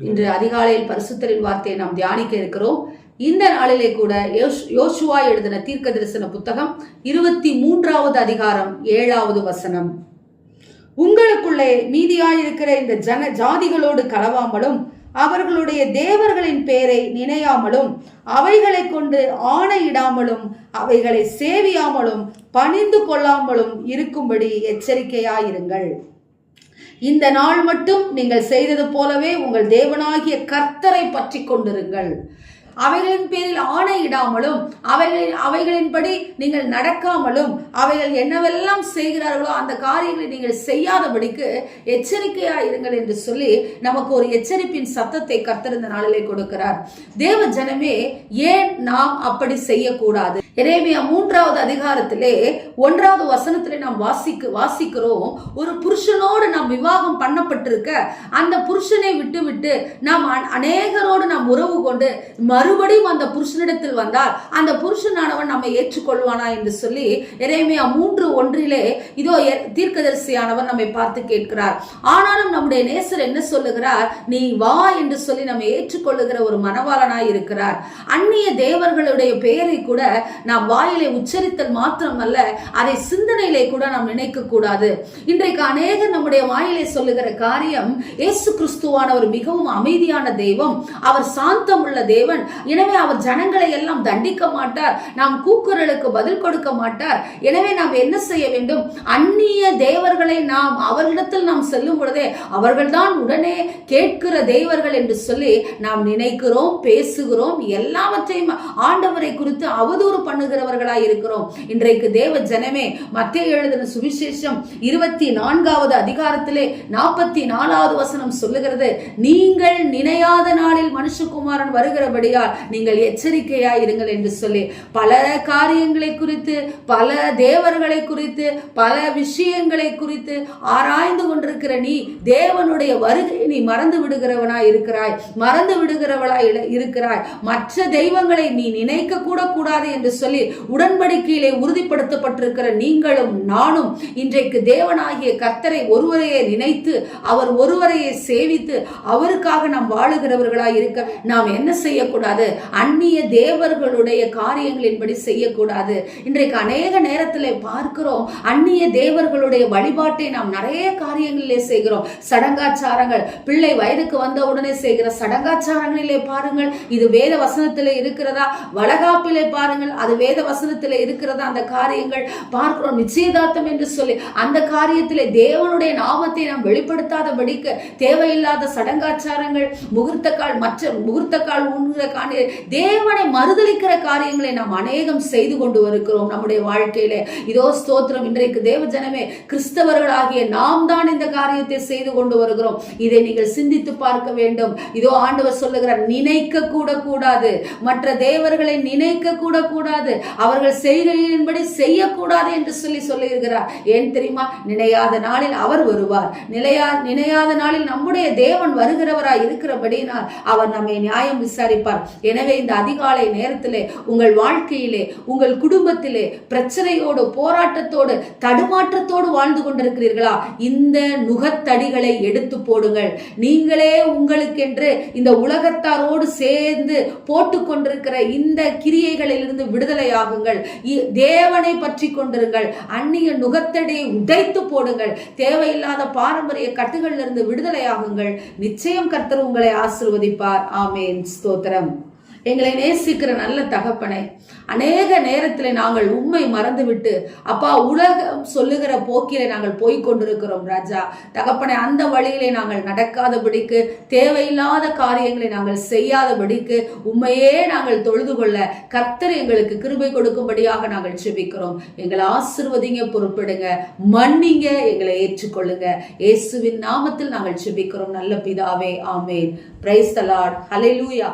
இன்று அதிகாலையில் பரிசுத்தரின் வார்த்தையை நாம் தியானிக்க இருக்கிறோம். இந்த நாளிலே கூட யோஷ்- யோசுவா எழுதின தீர்க்க தரிசன புத்தகம் இருபத்தி மூன்றாவது அதிகாரம் ஏழாவது வசனம். உங்களுக்குள்ளே மீதியாயிருக்கிற இந்த ஜன ஜாதிகளோடு கலவாமலும் அவர்களுடைய தேவர்களின் பெயரை நினையாமலும் அவைகளை கொண்டு ஆணையிடாமலும் அவைகளை சேவியாமலும் பணிந்து கொள்ளாமலும் இருக்கும்படி எச்சரிக்கையாயிருங்கள். இந்த நாள் மட்டும் நீங்கள் செய்தது போலவே உங்கள் தேவனாகிய கர்த்தரை பற்றி கொண்டிருங்கள். அவைகளின் பேரில் ஆணையிடாமலும் அவைகளின் அவைகளின்படி நீங்கள் நடக்காமலும் அவைகள் என்னவெல்லாம் செய்கிறார்களோ அந்த காரியங்களை நீங்கள் செய்யாதபடிக்கு எச்சரிக்கையா இருங்கள் என்று சொல்லி நமக்கு ஒரு எச்சரிப்பின் சத்தத்தை கத்திருந்த நாளிலே கொடுக்கிறார். தேவ ஜனமே ஏன் நாம் அப்படி செய்யக்கூடாது? எரேமியா மூன்றாவது அதிகாரத்திலே ஒன்றாவது வசனத்திலே நாம் வாசிக்க வாசிக்கிறோம். ஒரு புருஷனோடு நாம் விவாகம் பண்ணப்பட்டிருக்க அந்த புருஷனை விட்டுவிட்டு நாம் அநேகரோடு நாம் உறவு கொண்டு மறுபடியும் அந்த புருஷனிடத்தில் வந்தால் அந்த புருஷனானவன் நம்மை ஏற்றுக்கொள்வானா என்று சொல்லி இறைமையா மூன்று ஒன்றிலே இதோ எ- தீர்க்கதரிசியானவர் நம்மை பார்த்து கேட்கிறார். ஆனாலும் நம்முடைய நேசர் என்ன சொல்லுகிறார்? நீ வா என்று சொல்லி நம்ம ஏற்றுக்கொள்ளுகிற ஒரு மனவாளனாய் இருக்கிறார். அந்நிய தேவர்களுடைய பெயரை கூட நாம் வாயிலே உச்சரித்தல் மாத்திரமல்ல அதை சிந்தனையிலே கூட நாம் நினைக்க கூடாது இன்றைக்கு அநேக நம்முடைய வாயிலே சொல்லுகிற காரியம் இயேசு கிறிஸ்துவானவர் மிகவும் அமைதியான தெய்வம் அவர் சாந்தம் உள்ள தேவன் எனவே அவர் ஜனங்களை எல்லாம் தண்டிக்க மாட்டார். நாம் கூக்குரலுக்கு பதில் கொடுக்க மாட்டார். எனவே நாம் என்ன செய்ய வேண்டும்? அந்நிய தேவர்களை நாம் அவர்களிடத்தில் நாம் செல்லும் பொழுதே அவர்கள்தான் உடனே கேட்கிற தேவர்கள் என்று சொல்லி நாம் நினைக்கிறோம் பேசுகிறோம். எல்லாவற்றையும் ஆண்டவரை குறித்து அவதூறு பண்ணுகிறவர்களாய் இருக்கிறோம். இன்றைக்கு தேவ ஜனமே மத்திய எழுதின சுவிசேஷம் இருபத்தி நான்காவது அதிகாரத்திலே நாற்பத்தி நாலாவது வசனம் சொல்லுகிறது நீங்கள் நினையாத நாள் மனுஷகுமாரன் வருகிறபடியால் நீங்கள் எச்சரிக்கையாயிருங்கள் என்று சொல்லி பல காரியங்களை குறித்து பல தேவர்களை குறித்து பல விஷயங்களை குறித்து ஆராய்ந்து கொண்டிருக்கிற நீ தேவனுடைய வருகை நீ மறந்து விடுகிறவனாய் இருக்கிறாய் மறந்து விடுகிறவளாய் இருக்கிறாய். மற்ற தெய்வங்களை நீ நினைக்க கூட கூடாது என்று சொல்லி உடன்படிக்கையிலே உறுதிப்படுத்தப்பட்டிருக்கிற நீங்களும் நானும் இன்றைக்கு தேவனாகிய கர்த்தரை ஒருவரையே நினைத்து அவர் ஒருவரையே சேவித்து அவருக்காக நாம் வாழுகிறவர்களாய் இருக்க நாம் என்ன செய்யக்கூடாது? அந்நிய தேவர்களுடைய காரியங்களின்படி செய்யக்கூடாது. இன்றைக்கு அநேக நேரத்தில் பார்க்கிறோம் அந்நிய தேவர்களுடைய வழிபாட்டை நாம் நிறைய காரியங்களிலே செய்கிறோம். சடங்காச்சாரங்கள் பிள்ளை வயதுக்கு வந்த உடனே செய்கிற சடங்காச்சாரங்களிலே பாருங்கள் இது வேத வசனத்தில் இருக்கிறதா? வளகாப்பிலே பாருங்கள் அது வேத வசனத்தில் இருக்கிறதா? அந்த காரியங்கள் பார்க்கிறோம் நிச்சயதார்த்தம் என்று சொல்லி அந்த காரியத்திலே தேவனுடைய நாமத்தை நாம் வெளிப்படுத்தாதபடிக்கு தேவையில்லாத சடங்காச்சாரங்கள் முகூர்த்த கால் மற்ற முகூர்த்த கால் ஊன்கிற காணி தேவனை மறுதலிக்கிற காரியங்களை நாம் அநேகம் செய்து கொண்டு வருகிறோம் நம்முடைய வாழ்க்கையில. இதோ ஸ்தோத்திரம். இன்றைக்கு தேவ ஜனமே கிறிஸ்தவர்களாகிய நாம் தான் இந்த காரியத்தை செய்து கொண்டு வருகிறோம். இதை நீங்கள் சிந்தித்து பார்க்க வேண்டும். இதோ ஆண்டவர் சொல்லுகிறார் நினைக்க கூட கூடாது. மற்ற தேவர்களை நினைக்க கூட கூடாது. அவர்கள் செய்கையின்படி செய்யக்கூடாது என்று சொல்லி சொல்லியிருக்கிறார். ஏன் தெரியுமா? நினையாத நாளில் அவர் வருவார். நிலையா நினையாத நாளில் நம்முடைய தேவன் வருகிறவராய் இருக்கிறபடினால் அவர் நம்மை நியாயம் விசாரிப்பார். எனவே இந்த அதிகாலை நேரத்திலே உங்கள் வாழ்க்கையிலே உங்கள் குடும்பத்திலே பிரச்சனையோடு போராட்டத்தோடு தடுமாற்றத்தோடு வாழ்ந்து கொண்டிருக்கிறீர்களா? இந்த நுகத்தடிகளை எடுத்து போடுங்கள். நீங்களே உங்களுக்கென்று இந்த உலகத்தாரோடு சேர்ந்து போட்டு கொண்டிருக்கிற இந்த கிரியைகளிலிருந்து விடுதலையாகுங்கள். தேவனை பற்றி கொண்டிருங்கள். அந்நிய நுகத்தடியை உடைத்து போடுங்கள். தேவையில்லாத பாரம்பரிய கட்டுகளிலிருந்து விடுதலையாகுங்கள். நிச்சயம் கர்த்தர் உங்களை ஆசிர்வதிப்பார். ஆமேன் ஸ்தோத்திரம் எங்களை நேசிக்கிற நல்ல தகப்பனை. அநேக நேரத்தில் நாங்கள் உண்மை மறந்துவிட்டு அப்பா உலகம் சொல்லுகிற போக்கிலே நாங்கள் போய் கொண்டிருக்கிறோம் ராஜா. தகப்பனை அந்த வழியிலே நாங்கள் நடக்காதபடிக்கு தேவையில்லாத காரியங்களை நாங்கள் செய்யாதபடிக்கு உண்மையே நாங்கள் தொழுது கொள்ள கர்த்தர் எங்களுக்கு கிருபை கொடுக்கும்படியாக நாங்கள் செபிக்கிறோம் எங்களை ஆசிர்வதிங்க பொறுப்பிடுங்க. மன்னிங்க எங்களை ஏற்றுக்கொள்ளுங்க. இயேசுவின் நாமத்தில் நாங்கள் செபிக்கிறோம் நல்ல பிதாவே ஆமேன். பிரைஸ் தலாட் லூயா